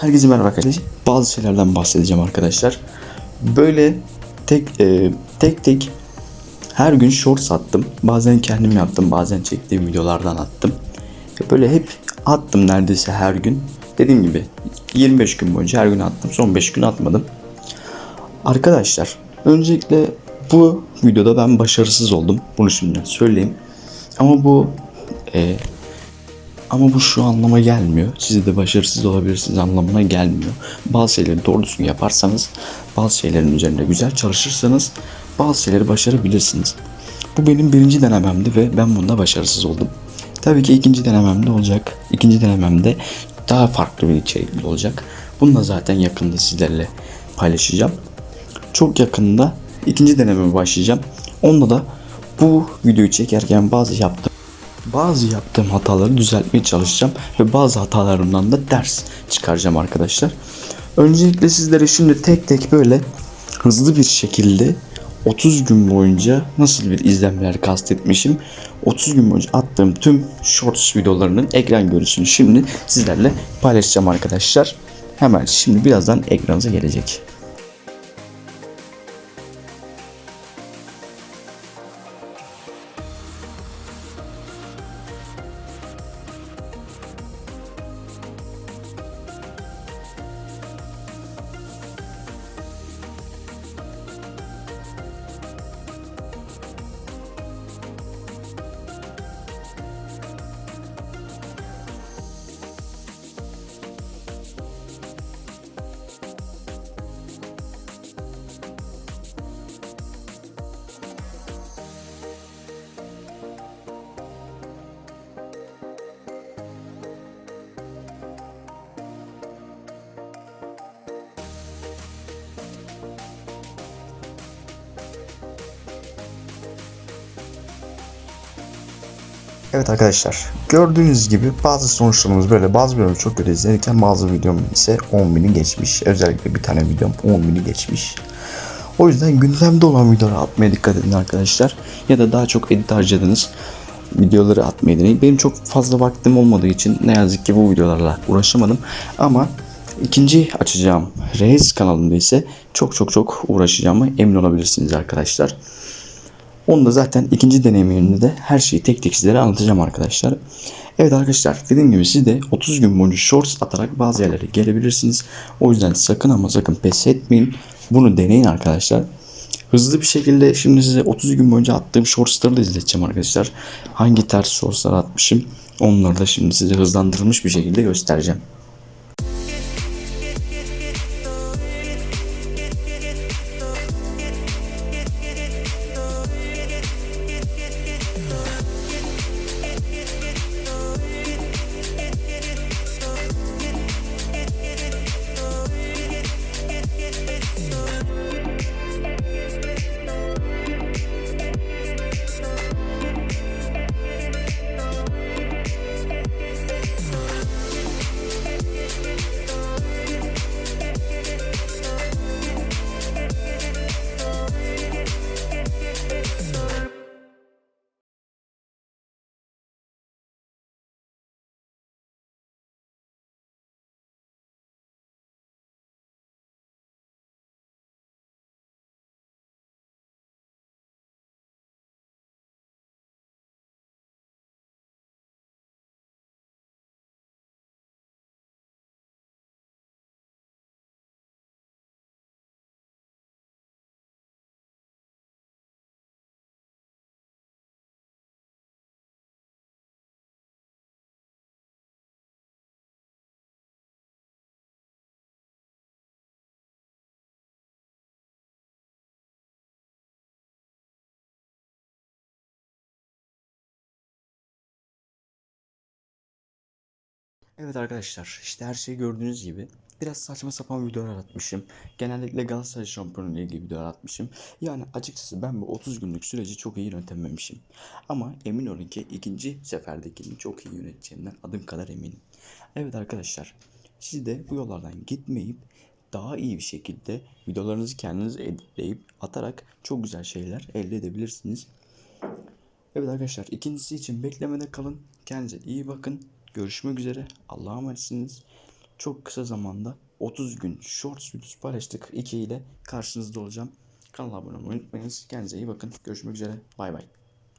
Herkese merhaba arkadaşlar. Bazı şeylerden bahsedeceğim arkadaşlar. Böyle tek e, tek tek her gün shorts attım. Bazen kendim yaptım, bazen çektiğim videolardan attım. Böyle hep attım neredeyse her gün. Dediğim gibi 25 gün boyunca her gün attım. Son 5 gün atmadım. Arkadaşlar öncelikle bu videoda ben başarısız oldum. Bunu şimdiden söyleyeyim. Ama bu e, ama bu şu anlama gelmiyor. Siz de başarısız olabilirsiniz anlamına gelmiyor. Bazı şeyleri doğru düzgün yaparsanız, bazı şeylerin üzerinde güzel çalışırsanız bazı şeyleri başarabilirsiniz. Bu benim birinci denememdi ve ben bunda başarısız oldum. Tabii ki ikinci denememde olacak. İkinci denememde daha farklı bir içerikli olacak. Bunu da zaten yakında sizlerle paylaşacağım. Çok yakında ikinci denememe başlayacağım. Onda da bu videoyu çekerken bazı yaptığım bazı yaptığım hataları düzeltmeye çalışacağım ve bazı hatalarımdan da ders çıkaracağım arkadaşlar. Öncelikle sizlere şimdi tek tek böyle hızlı bir şekilde 30 gün boyunca nasıl bir izlenmeler kastetmişim 30 gün boyunca attığım tüm shorts videolarının ekran görüntüsünü şimdi sizlerle paylaşacağım arkadaşlar. Hemen şimdi birazdan ekranınıza gelecek. Evet arkadaşlar gördüğünüz gibi bazı sonuçlarımız böyle bazı videoları çok kötü izlenirken bazı videom ise 10.000'i geçmiş. Özellikle bir tane videom 10.000'i geçmiş. O yüzden gündemde olan videoları atmaya dikkat edin arkadaşlar. Ya da daha çok edit harcadığınız videoları atmaya deneyin. Benim çok fazla vaktim olmadığı için ne yazık ki bu videolarla uğraşamadım. Ama ikinci açacağım Reis kanalında ise çok çok çok uğraşacağımı emin olabilirsiniz arkadaşlar. Onu da zaten ikinci deneyimimde de her şeyi tek tek sizlere anlatacağım arkadaşlar. Evet arkadaşlar dediğim gibi siz de 30 gün boyunca shorts atarak bazı yerlere gelebilirsiniz. O yüzden sakın ama sakın pes etmeyin. Bunu deneyin arkadaşlar. Hızlı bir şekilde şimdi size 30 gün boyunca attığım shortsları da izleteceğim arkadaşlar. Hangi ters shortslar atmışım onları da şimdi size hızlandırılmış bir şekilde göstereceğim. Evet arkadaşlar işte her şeyi gördüğünüz gibi biraz saçma sapan videolar atmışım. Genellikle Galatasaray şampiyonu ile ilgili videolar atmışım. Yani açıkçası ben bu 30 günlük süreci çok iyi yönetememişim. Ama emin olun ki ikinci seferdekini çok iyi yöneteceğimden adım kadar eminim. Evet arkadaşlar siz de bu yollardan gitmeyip daha iyi bir şekilde videolarınızı kendiniz editleyip atarak çok güzel şeyler elde edebilirsiniz. Evet arkadaşlar ikincisi için beklemede kalın. Kendinize iyi bakın. Görüşmek üzere. Allah'a emanetsiniz. çok kısa zamanda 30 gün shorts videosu paylaştık. 2 ile karşınızda olacağım. Kanala abone olmayı unutmayınız. Kendinize iyi bakın. Görüşmek üzere. Bay bay.